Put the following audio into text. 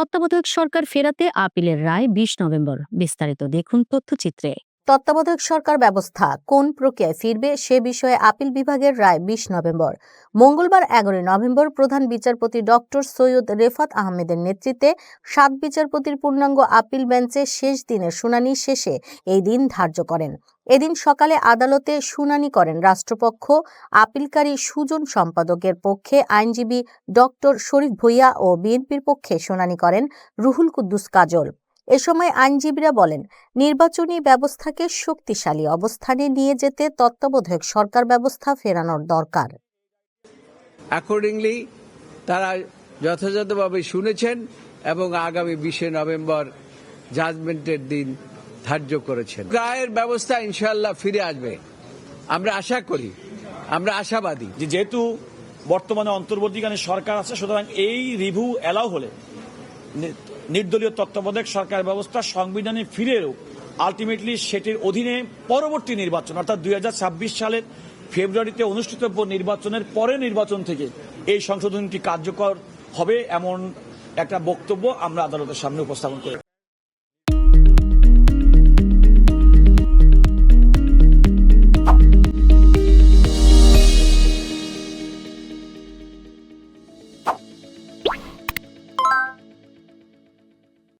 তত্ত্বাবধায়ক সরকার ফেরাতে আপিলের রায় বিশ নভেম্বর। বিস্তারিত দেখুন তথ্যচিত্রে। তত্ত্বাবধায়ক সরকার ব্যবস্থা কোন প্রক্রিয়ায় ফিরবে সে বিষয়ে আপিল বিভাগের রায় বিশ নভেম্বর। মঙ্গলবার এগারোই নভেম্বর প্রধান বিচারপতি ডক্টর সৈয়দ রেফাত আহমেদের নেতৃত্বে সাত বিচারপতির পূর্ণাঙ্গ আপিল বেঞ্চে শেষ দিনের শুনানি শেষে এই দিন ধার্য করেন। এদিন সকালে আদালতে শুনানি করেন রাষ্ট্রপক্ষ। আপিলকারী সুজন সম্পাদকের পক্ষে আইনজীবী ডক্টর শরীফ ভুইয়া ও বিএনপির পক্ষে শুনানি করেন রুহুল কুদ্দুস কাজল। এ সময় আইনজীবীরা বলেন নির্বাচনী ব্যবস্থাকে শক্তিশালী অবস্থানে নিয়ে যেতে তত্ত্বাবধায়ক সরকার ব্যবস্থা ফেরানোর দরকার। অ্যাকর্ডিংলি তারা যথাযথভাবে শুনেছেন এবং আগামী বিশে নভেম্বর জাজমেন্টের দিন ধার্য করেছেন। রায়ের ব্যবস্থা ইনশাল্লাহ ফিরে আসবে। আমরা আশা করি আমরা আশাবাদী। যে যেহেতু বর্তমানে অন্তর্বর্তীকালীন সরকার আছে সুতরাং এই রিভিউ এলাও হলে নির্দলীয় তত্ত্বাবধায়ক সরকার ব্যবস্থা সংবিধানে ফিরেও আলটিমেটলি সেটির অধীনে পরবর্তী নির্বাচন, অর্থাৎ দুই হাজার ছাব্বিশ সালের ফেব্রুয়ারিতে অনুষ্ঠিত নির্বাচনের পরে নির্বাচন থেকে এই সংশোধনটি কার্যকর হবে এমন একটা বক্তব্য আমরা আদালতের সামনে উপস্থাপন করি